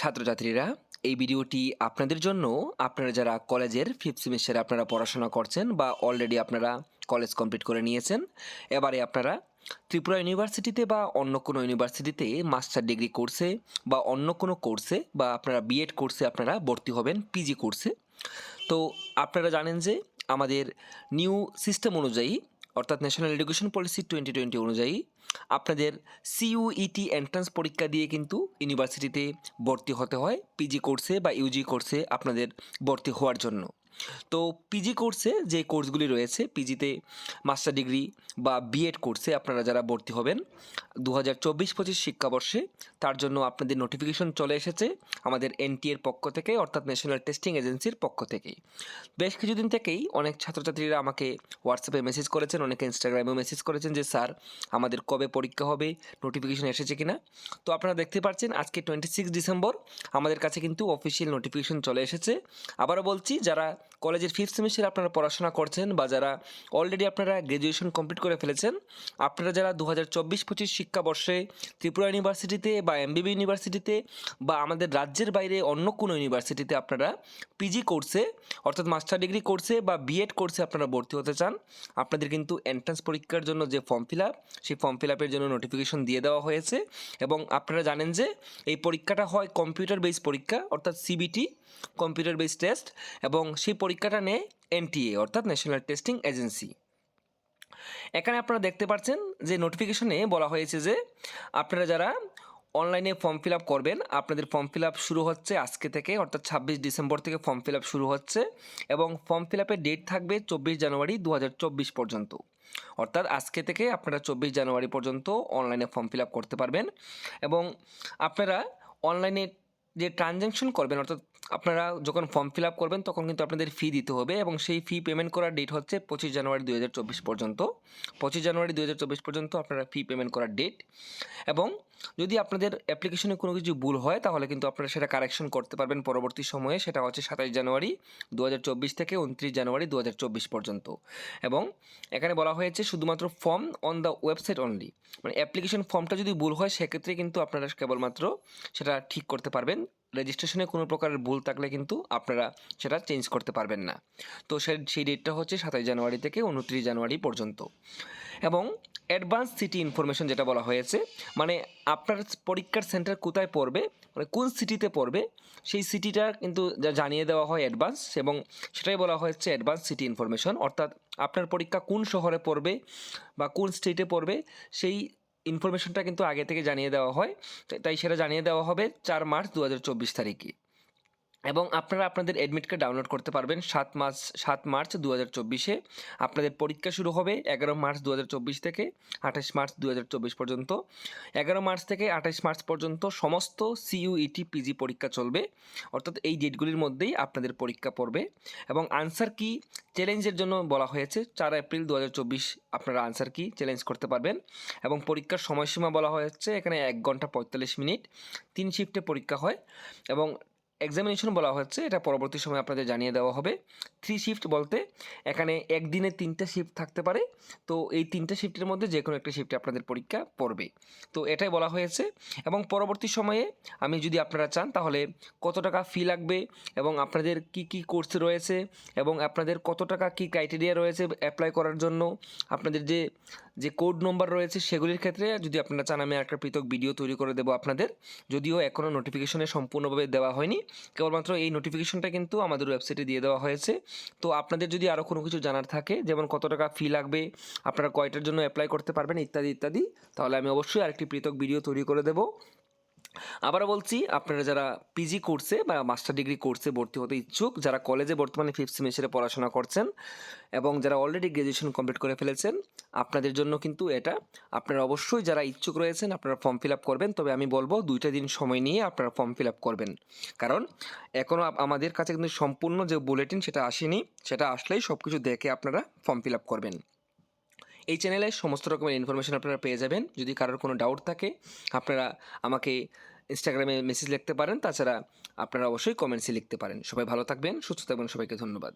ছাত্রছাত্রীরা, এই ভিডিওটি আপনাদের জন্য। আপনারা যারা কলেজের ফিফথ সেমিস্টারে আপনারা পড়াশোনা করছেন বা অলরেডি আপনারা কলেজ কমপ্লিট করে নিয়েছেন, এবারে আপনারা ত্রিপুরা ইউনিভার্সিটিতে বা অন্য কোনো ইউনিভার্সিটিতে মাস্টার ডিগ্রি কোর্সে বা অন্য কোনো কোর্সে বা আপনারা বিএড কোর্সে আপনারা ভর্তি হবেন পিজি কোর্সে তো আপনারা জানেন যে আমাদের নিউ সিস্টেম অনুযায়ী অর্থাৎ national education policy twenty twenty অনুযায়ী আপনাদের সিইউইটি এন্ট্রান্স পরীক্ষা দিয়ে কিন্তু ইউনিভার্সিটিতে ভর্তি হতে হয় পিজি কোর্সে বা ইউজি কোর্সে আপনাদের ভর্তি হওয়ার জন্য। তো পিজি কোর্সে যে কোর্সগুলি রয়েছে পিজিতে মাস্টার ডিগ্রি বা বিএড কোর্সে আপনারা যারা ভর্তি হবেন দু হাজার চব্বিশ পঁচিশ শিক্ষাবর্ষে তার জন্য আপনাদের নোটিফিকেশন চলে এসেছে আমাদের এনটিএর পক্ষ থেকে, অর্থাৎ ন্যাশনাল টেস্টিং এজেন্সির পক্ষ থেকেই। বেশ কিছুদিন থেকেই অনেক ছাত্রছাত্রীরা আমাকে হোয়াটসঅ্যাপে মেসেজ করেছেন, অনেকে ইনস্টাগ্রামেও মেসেজ করেছেন যে, স্যার, আমাদের কবে পরীক্ষা হবে? নোটিফিকেশন এসেছে কিনা? তো আপনারা দেখতে পাচ্ছেন, আজকে টোয়েন্টি সিক্স ডিসেম্বর আমাদের কাছে কিন্তু অফিসিয়াল নোটিফিকেশন চলে এসেছে। আবারও বলছি, যারা কলেজের ফিফথ সেমিস্টারে আপনারা পড়াশোনা করছেন বা যারা অলরেডি আপনারা গ্র্যাজুয়েশন কমপ্লিট করে ফেলেছেন, আপনারা যারা দু হাজার চব্বিশ পঁচিশ শিক্ষাবর্ষে ত্রিপুরা ইউনিভার্সিটিতে বা এমবিবি ইউনিভার্সিটিতে বা আমাদের রাজ্যের বাইরে অন্য কোনো ইউনিভার্সিটিতে আপনারা পিজি কোর্সে অর্থাৎ মাস্টার ডিগ্রি কোর্সে বা বিএড কোর্সে আপনারা ভর্তি হতে চান, আপনাদের কিন্তু এন্ট্রান্স পরীক্ষার জন্য যে ফর্ম ফিল আপ সেই ফর্ম ফিল আপের জন্য নোটিফিকেশন দিয়ে দেওয়া হয়েছে এবং আপনারা জানেন যে এই পরীক্ষাটা হয় কম্পিউটার বেস পরীক্ষা, অর্থাৎ সিবিটি কম্পিউটার বেস টেস্ট এবং সেই পরীক্ষাটা নেয় এনটিএ অর্থাৎ ন্যাশনাল টেস্টিং এজেন্সি এখানে আপনারা দেখতে পাচ্ছেন যে নোটিফিকেশনে বলা হয়েছে যে আপনারা যারা অনলাইনে ফর্ম ফিল আপ করবেন, আপনাদের ফর্ম ফিল আপ শুরু হচ্ছে আজকে থেকে, অর্থাৎ ছাব্বিশ ডিসেম্বর থেকে ফর্ম ফিল আপ শুরু হচ্ছে এবং ফর্ম ফিল আপের ডেট থাকবে চব্বিশ জানুয়ারি দু হাজার চব্বিশ পর্যন্ত। অর্থাৎ আজকে থেকে আপনারা চব্বিশ জানুয়ারি পর্যন্ত অনলাইনে ফর্ম ফিল আপ করতে পারবেন এবং আপনারা অনলাইনে যে ট্রানজ্যাকশন করবেন, অর্থাৎ আপনারা যখন ফর্ম ফিল আপ করবেন, তখন কিন্তু আপনাদের ফি দিতে হবে এবং সেই ফি পেমেন্ট করার ডেট হচ্ছে পঁচিশ জানুয়ারি দু হাজার চব্বিশ পর্যন্ত। পঁচিশ জানুয়ারি দু হাজার চব্বিশ পর্যন্ত আপনারা ফি পেমেন্ট করার ডেট এবং যদি আপনাদের অ্যাপ্লিকেশনে কোনো কিছু ভুল হয়, তাহলে কিন্তু আপনারা সেটা কারেকশন করতে পারবেন পরবর্তী সময়ে। সেটা হচ্ছে সাতাশ জানুয়ারি দু হাজার চব্বিশ থেকে উনত্রিশ জানুয়ারি দু হাজার চব্বিশ পর্যন্ত এবং এখানে বলা হয়েছে শুধুমাত্র form on the website only মানে অ্যাপ্লিকেশন ফর্মটা যদি ভুল হয়, সেক্ষেত্রে কিন্তু আপনারা কেবলমাত্র সেটা ঠিক করতে পারবেন। রেজিস্ট্রেশনে কোনো প্রকারের ভুল থাকলে কিন্তু আপনারা সেটা চেঞ্জ করতে পারবেন না। তো সে, সেই ডেটটা হচ্ছে সাতাশ জানুয়ারি থেকে উনত্রিশ জানুয়ারি পর্যন্ত। এবং অ্যাডভান্স সিটি ইনফরমেশন যেটা বলা হয়েছে মানে আপনার পরীক্ষার সেন্টার কোথায় পড়বে মানে কোন সিটিতে পড়বে, সেই সিটিটা কিন্তু যা জানিয়ে দেওয়া হয় অ্যাডভান্স এবং সেটাই বলা হয়েছে অ্যাডভান্স সিটি ইনফরমেশন অর্থাৎ আপনার পরীক্ষা কোন শহরে পড়বে বা কোন স্টেটে পড়বে, সেই ইনফরমেশনটা কিন্তু আগে থেকে জানিয়ে দেওয়া হয় তাই সেটা জানিয়ে দেওয়া হবে চার মার্চ দু হাজার চব্বিশ তারিখে। এবং আপনারা আপনাদের অ্যাডমিট কার্ড ডাউনলোড করতে পারবেন সাত মাস, সাত মার্চ দু হাজার চব্বিশে। আপনাদের পরীক্ষা শুরু হবে এগারো মার্চ দু হাজার চব্বিশ থেকে আঠাশ মার্চ দু হাজার চব্বিশ পর্যন্ত। এগারো মার্চ থেকে আঠাশ মার্চ পর্যন্ত সমস্ত সিইউইটি পিজি পরীক্ষা চলবে। অর্থাৎ এই ডেটগুলির মধ্যেই আপনাদের পরীক্ষা পড়বে। এবং আনসার কি? চ্যালেঞ্জের জন্য বলা হয়েছে, চার এপ্রিল দু হাজার চব্বিশ আপনারা আনসার কি চ্যালেঞ্জ করতে পারবেন। এবং পরীক্ষার সময়সীমা বলা হয়েছে, এখানে এক ঘণ্টা পঁয়তাল্লিশ মিনিট, তিন শিফটে পরীক্ষা হয়। এবং এক্সামিনেশন বলা হচ্ছে, এটা পরবর্তী সময় আপনাদের জানিয়ে দেওয়া হবে। থ্রি শিফট বলতে, এখানে একদিনে তিনটা শিফট থাকতে পারে, তো এই তিনটা শিফটের মধ্যে যে কোনো একটা শিফটে আপনাদের পরীক্ষা পড়বে। তো এটাই বলা হয়েছে, এবং পরবর্তী সময়ে আমি যদি আপনারা চান, তাহলে কত টাকা ফি লাগবে, এবং আপনাদের কি কি কোর্স রয়েছে, এবং আপনাদের কত টাকা কি ক্রাইটেরিয়া রয়েছে অ্যাপ্লাই করার জন্য, আপনাদের যে যে কোড নম্বর রয়েছে সেগুলির ক্ষেত্রে যদি আপনারা চান, আমি একটা পৃথক ভিডিও তৈরি করে দেবো আপনাদের। যদিও এখনও নোটিফিকেশনে সম্পূর্ণভাবে দেওয়া হয়নি। কেবলমাত্র এই নোটিফিকেশনটা কিন্তু আমাদের ওয়েবসাইটে দিয়ে দেওয়া হয়েছে। তো আপনাদের যদি আরও কোনো কিছু জানার থাকে, যেমন কত টাকা ফি লাগবে, আপনারা কয়টার জন্য অ্যাপ্লাই করতে পারবেন, ইত্যাদি ইত্যাদি, তাহলে আমি অবশ্যই আরেকটি পৃথক ভিডিও তৈরি করে দেবো। আবারও বলছি, আপনারা যারা পিজি কোর্সে বা মাস্টার ডিগ্রি কোর্সে ভর্তি হতে ইচ্ছুক, যারা কলেজে বর্তমানে ফিফথ সেমিস্টারে পড়াশোনা করছেন এবং যারা অলরেডি গ্র্যাজুয়েশন কমপ্লিট করে ফেলেছেন, আপনাদের জন্য কিন্তু এটা। আপনারা অবশ্যই যারা ইচ্ছুক রয়েছেন, আপনারা ফর্ম ফিল আপ করবেন। তবে আমি বলব, দুইটা দিন সময় নিয়ে আপনারা ফর্ম ফিল আপ করবেন। কারণ এখনও আমাদের কাছে কিন্তু সম্পূর্ণ যে বুলেটিন সেটা আসেনি, সেটা আসলেই সব কিছু দেখে আপনারা ফর্ম ফিল আপ করবেন। এই চ্যানেলে সমস্ত রকমের ইনফরমেশান আপনারা পেয়ে যাবেন। যদি কারোর কোনো ডাউট থাকে, আপনারা আমাকে ইনস্টাগ্রামে মেসেজ লিখতে পারেন। তাছাড়া আপনারা অবশ্যই কমেন্টসে লিখতে পারেন। সবাই ভালো থাকবেন, সুস্থ থাকবেন, সবাইকে ধন্যবাদ।